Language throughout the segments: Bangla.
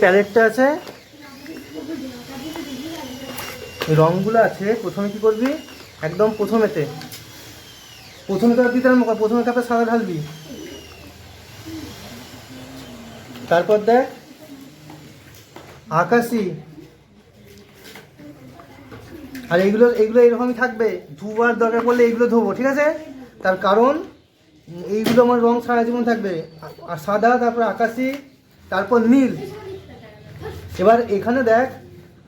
প্যালেটটা আছে। রঙগুলো আছে, প্রথমে কি করবি? একদম প্রথমেতে। প্রথমে কাপ দিতে কর প্রথমে কাপে সাদা ঢালবি। তারপর দেখ। আকাশি। আর এইগুলো এইগুলো এরকমই থাকবে। ধোবার দরকার পড়লে এইগুলো ধোবো, ঠিক আছে? তার কারণ, এইগুলো আমার রং সারা জীবন থাকবে। আর সাদা, তারপর আকাশি, তারপর নীল। এবার এখানে দেখ,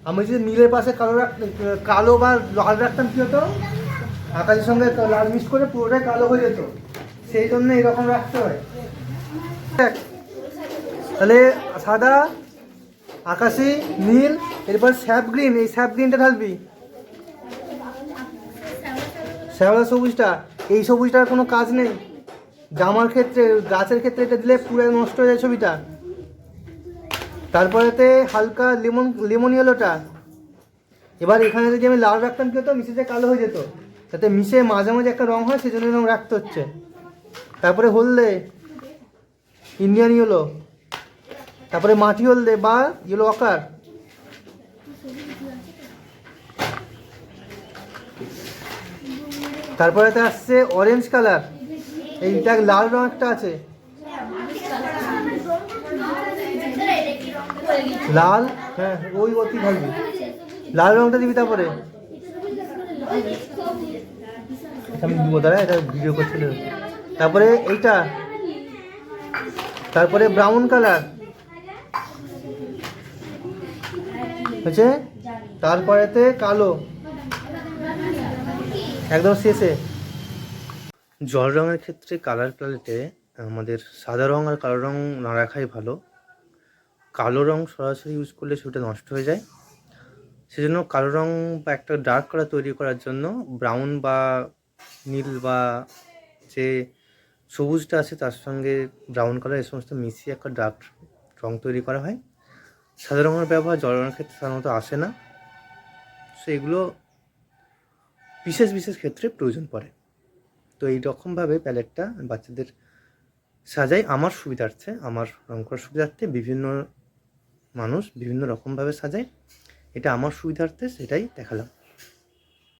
আমি যদি নীলের পাশে কালো রাখ কালো বা লাল রাখতাম কী হতো? আকাশের সঙ্গে লাল মিক্স করে পুরোটাই কালো হয়ে যেত। সেই জন্য এরকম রাখতে হয়। দেখ, তাহলে সাদা, আকাশি, নীল, এরপর স্যাপ গ্রিন, এই স্যাপ গ্রিনটা ঢালবি। শ্যাওলা সবুজটা, এই সবুজটার কোনো কাজ নেই। জামার ক্ষেত্রে, গাছের ক্ষেত্রে এটা দিলে পুরো নষ্ট হয়ে যায় ছবিটা। তারপরেতে হালকা লেমন লেমন ইয়েলোটা এবার এখানে যদি আমি লাল রাখতাম কি হতো? মিশে কালো হয়ে যেত। যাতে মিশে মাঝে মাঝে একটা রং হয় সেই জন্য এরকম রাখতে হচ্ছে। তারপরে হলদে ইন্ডিয়ান ইয়েলো তারপরে মাটি হলদে বা ইয়েলো অকার তারপরেতে আসছে অরেঞ্জ কালার এইটা লাল রং একটা আছে। লাল? হ্যাঁ ওই অতি ঢালবি লাল রংটা দিবি তারপরে? আচ্ছা, আমি দিব দাঁড়া এটা ভিডিও তারপরে এইটা? তারপরে ব্রাউন কালার হচ্ছে তারপরেতে কালো। একদম শেষে। জল রঙের ক্ষেত্রে কালার প্যালেটে আমাদের সাদা রং আর কালো রং না রাখাই ভালো। কালো রং সরাসরি ইউজ করলে সেটা নষ্ট হয়ে যায়। সেজন্য কালো রং বা একটা ডার্ক কালার তৈরি করার জন্য ব্রাউন বা নীল বা যে সবুজটা আছে তার সঙ্গে ব্রাউন কালার এই সমস্ত মিশিয়ে একটা ডার্ক রং তৈরি করা হয়। সাদা রঙের ব্যবহার জল রঙের ক্ষেত্রে সাধারণত আসে না। সো এগুলো বিশেষ বিশেষ ক্ষেত্রে প্রয়োজন পড়ে। তো এই রকমভাবে প্যালেটটা বাচ্চাদের সাজাই। আমার সুবিধার্থে, আমার রং করার সুবিধার্থে বিভিন্ন মানুষ বিভিন্ন রকমভাবে সাজায়। এটা আমার সুবিধার্থে সেটাই দেখালাম।